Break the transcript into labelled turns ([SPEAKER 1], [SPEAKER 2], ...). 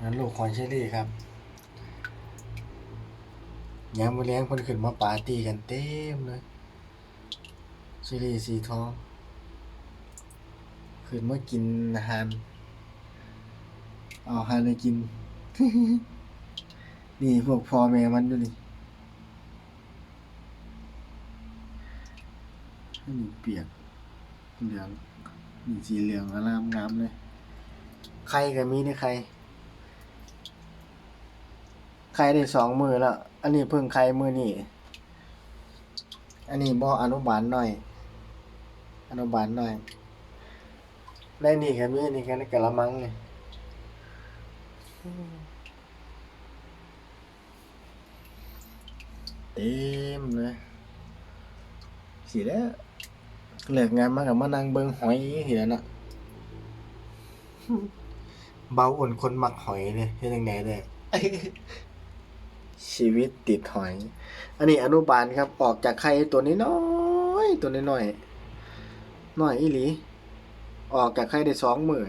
[SPEAKER 1] นั้นลูกคอนเชอรี่ครับยามมื้อแลงเพิ่นขึ้นมาปาร์ตี้กันเต็มเลยเชอรี่สีทองขึ้นมากินอาหารเอาอาหารให้กิน นี่พวกพ่อแม่มันอยู่นี่นนี้เปียกเหลืองนี่สีเหลืองอลามงามเลยไข่ก็มีในไข่ ไข่ได้สองมือแล้ว อันนี้เพิ่งไข่มือนี่ อันนี้บ่อนุบาลหน่อย อนุบาลหน่อย ได้นี่ก็มีอันนี่ก็ในกะละมังนี่เต็มเลยสีแล้วเลิกงานมากับมานั่งเบิ่งหอยเห็นนะเบาอ่อนคนมักหอยเลยเฮ็ดจังไดเลย ชีวิตติดหอย อันนี้อนุบาลครับ ออกจากไข่ตัวนี้น้อยตัวน้อยน้อยอีหลี ออกจากไข่ได้สองมือ